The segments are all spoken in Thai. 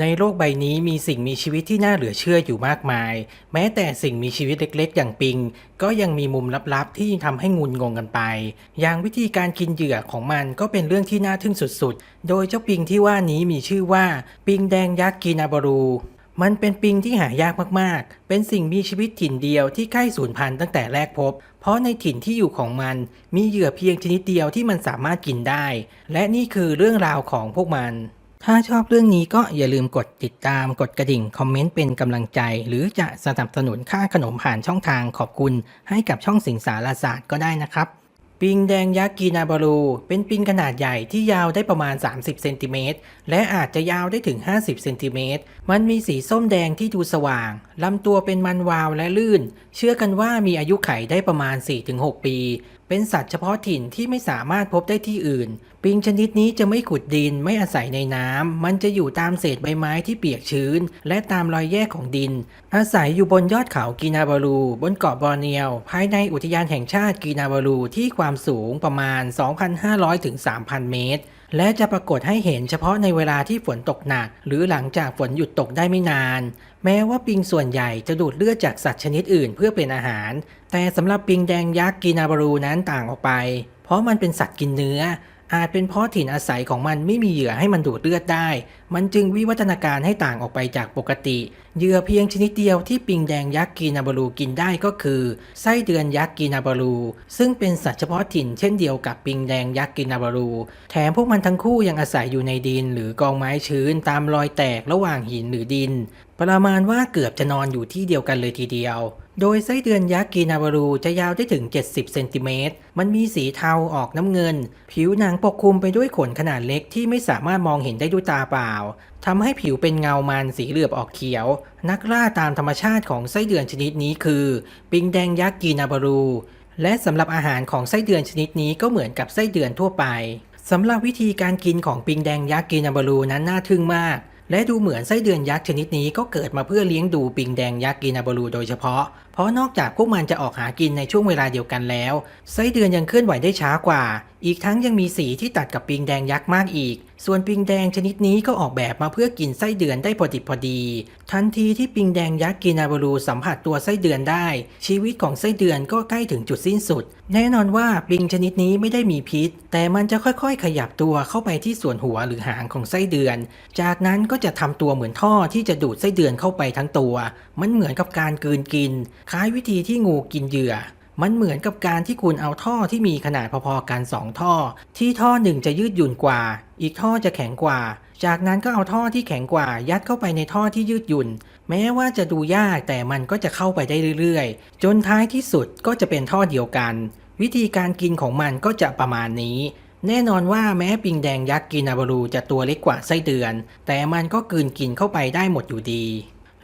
ในโลกใบนี้มีสิ่งมีชีวิตที่น่าเหลือเชื่ออยู่มากมาย แม้แต่สิ่งมีชีวิตเล็กๆ อย่างปิง ก็ยังมีมุมลับๆ ที่ทำให้งุนงงกันไป อย่างวิธีการกินเหยื่อของมันก็เป็นเรื่องที่น่าทึ่งสุดๆ โดยเจ้าปิงที่ว่านี้มีชื่อว่า ปิงแดงยักษ์กินาบารูมันเป็นปิงที่หายากมากๆ เป็นสิ่งมีชีวิตถิ่นเดียวที่ใกล้สูญพันธุ์ตั้งแต่แรกพบ เพราะในถิ่นที่อยู่ของมันมีเหยื่อเพียงชนิดเดียวที่มันสามารถกินได้ และนี่คือเรื่องราวของพวกมัน ถ้าชอบเรื่องนี้ก็อย่าลืมกดติดตามกดกระดิ่ง คอมเมนต์เป็นกำลังใจ หรือจะสนับสนุนค่าขนมผ่านช่องทางขอบคุณ ให้กับช่องสิงสารศาสตร์ก็ได้นะครับ ปิงแดงยักษ์กีนาบารู เป็นปิงขนาดใหญ่ที่ยาวได้ประมาณ 30เซนติเมตรและอาจจะยาวได้ถึง 50เซนติเมตรมันมีสีส้มแดงที่ดูสว่างลำตัวเป็นมันวาวและลื่น เชื่อกันว่ามีอายุไขได้ประมาณ 4-6 ปี เป็นสัตว์เฉพาะถิ่นที่ไม่สามารถพบได้ที่อื่น ปิงชนิดนี้จะไม่ขุดดินไม่อาศัยในน้ำ มันจะอยู่ตามเศษใบไม้ที่เปียกชื้น และตามรอยแยกของดิน อาศัยอยู่บนยอดเขากีนาบารู บนเกาะบอร์เนียว ภายในอุทยานแห่งชาติกีนาบารูที่ความสูงประมาณ 2,500ถึง3,000 เมตรและจะปรากฏให้เห็นเฉพาะในเวลาที่ฝนตกหนัก หรือหลังจากฝนหยุดตกได้ไม่นาน แม้ว่าปิงส่วนใหญ่จะดูดเลือดจากสัตว์ชนิดอื่นเพื่อเป็นอาหาร แต่สำหรับปิงแดงยักษ์กินาบารูนั้นต่างออกไป เพราะมันเป็นสัตว์กินเนื้อ อาจเป็นเพราะถิ่นอาศัยของมันไม่มีเหยื่อให้มันดูดเลือดได้มันจึงวิวัฒนาการให้ต่างออกไปจากปกติเหยื่อเพียงชนิดเดียวที่ปิงแดงยักษ์กีนาบารูกินได้ก็คือ ไส้เดือนยักษ์กีนาบารู ซึ่งเป็นสัตว์เฉพาะถิ่นเช่นเดียวกับปิงแดงยักษ์กีนาบารู แถมพวกมันทั้งคู่ยังอาศัยอยู่ในดินหรือกองไม้ชื้นตามรอยแตกระหว่างหินหรือดิน ประมาณว่าเกือบจะนอนอยู่ที่เดียวกันเลยทีเดียวโดยไส้เดือนยักษ์กีนาบารูจะยาวได้ถึง 70 เซนติเมตร มันมีสีเทาออกน้ำเงิน ผิวหนังปกคลุมไปด้วยขนขนาดเล็กที่ไม่สามารถมองเห็นได้ด้วยตาเปล่าทำให้ผิวเป็นเงามันสีเหลือบออกเขียว นักล่าตามธรรมชาติของไส้เดือนชนิดนี้คือ ปิงแดงยักษ์กีนาบารู และสำหรับอาหารของไส้เดือนชนิดนี้ก็เหมือนกับไส้เดือนทั่วไปสำหรับวิธีการกินของปิงแดงยักษ์กีนาบารูนั้นน่าทึ่งมาก และดูเหมือนไส้เดือนยักษ์ชนิดนี้ก็เกิดมาเพื่อเลี้ยงดูปิงแดงยักษ์กีนาบารูโดยเฉพาะ เพราะนอกจากพวกมันจะออกหากินในช่วงเวลาเดียวกันแล้ว ไส้เดือนยังเคลื่อนไหวได้ช้ากว่า อีกทั้งยังมีสีที่ตัดกับปิงแดงยักษ์มากอีก ส่วนปิงแดงชนิดนี้ก็ออกแบบมาเพื่อกินไส้เดือนได้พอดิบพอดี ทันทีที่ปิงแดงยักษ์กีนาบารูสัมผัสตัวไส้เดือนได้ ชีวิตของไส้เดือนก็ใกล้ถึงจุดสิ้นสุด แน่นอนว่าปิงชนิดนี้ไม่ได้มีพิษ แต่มันจะค่อยๆ ขยับตัวเข้าไปที่ส่วนหัวหรือหางของไส้เดือน จากนั้นก็จะทำตัวเหมือนท่อที่จะดูดไส้เดือนเข้าไปทั้งตัว มันเหมือนกับการกืนกิน คล้ายวิธีที่งูกินเหยื่อ มันเหมือนกับการที่คุณเอาท่อที่มีขนาดพอๆกันสองท่อ ที่ท่อหนึ่งจะยืดหยุ่นกว่า อีกท่อจะแข็งกว่า จากนั้นก็เอาท่อที่แข็งกว่า ยัดเข้าไปในท่อที่ยืดหยุ่น แม้ว่าจะดูยากแต่มันก็จะเข้าไปได้เรื่อยๆ จนท้ายที่สุดก็จะเป็นท่อเดียวกัน วิธีการกินของมันก็จะประมาณนี้แน่นอนว่าแม้ปิงแดงยักษ์กินาบารูจะตัวเล็กกว่าไส้เดือน แต่มันก็กลืนกินเข้าไปได้หมดอยู่ดี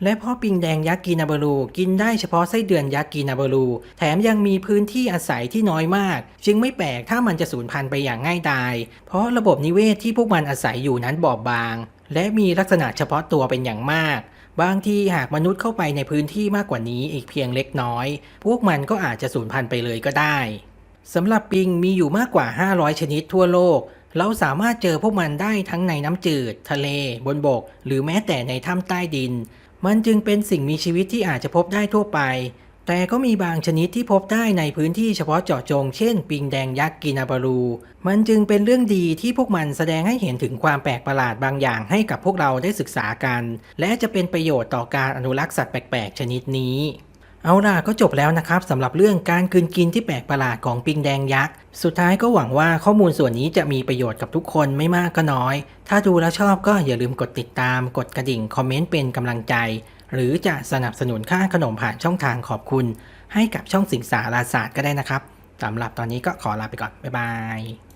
และพราะปิงแดงยักษ์กีนาบารูกินได้เฉพาะไส้เดือนยักษ์กีนาบารูแถมยังมีพื้นที่อาศัยที่น้อยมาก จึงไม่แปลกถ้ามันจะสูญพันธุ์ไปอย่างง่ายดาย เพราะระบบนิเวศที่พวกมันอาศัยอยู่นั้นบอบบาง และมีลักษณะเฉพาะตัวเป็นอย่างมาก บางทีหากมนุษย์เข้าไปในพื้นที่มากกว่านี้อีกเพียงเล็กน้อย พวกมันก็อาจจะสูญพันธุ์ไปเลยก็ได้สำหรับปิงมีอยู่มากกว่า 500 ชนิดทั่วโลก เราสามารถเจอพวกมันได้ทั้งในน้ำจืด ทะเล บนบก หรือแม้แต่ในถ้ำใต้ดิน มันจึงเป็นสิ่งมีชีวิตที่อาจจะพบได้ทั่วไป แต่ก็มีบางชนิดที่พบได้ในพื้นที่เฉพาะเจาะจง เช่น ปิงแดงยักษ์กินาบารู มันจึงเป็นเรื่องดีที่พวกมันแสดงให้เห็นถึงความแปลกประหลาดบางอย่างให้กับพวกเราได้ศึกษากัน และจะเป็นประโยชน์ต่อการอนุรักษ์สัตว์แปลกๆ ชนิดนี้ เอาล่ะก็จบแล้วนะครับสำหรับเรื่องการคืนกินที่แปลกประหลาดของปิงแดงยักษ์ สุดท้ายก็หวังว่าข้อมูลส่วนนี้จะมีประโยชน์กับทุกคนไม่มากก็น้อย ถ้าดูแล้วชอบก็อย่าลืมกดติดตาม กดกระดิ่ง คอมเมนต์เป็นกำลังใจ หรือจะสนับสนุนค่าขนมผ่านช่องทางขอบคุณ ให้กับช่องสิงสาราศาสตร์ก็ได้นะครับสำหรับตอนนี้ก็ขอลาไปก่อนบ๊ายบาย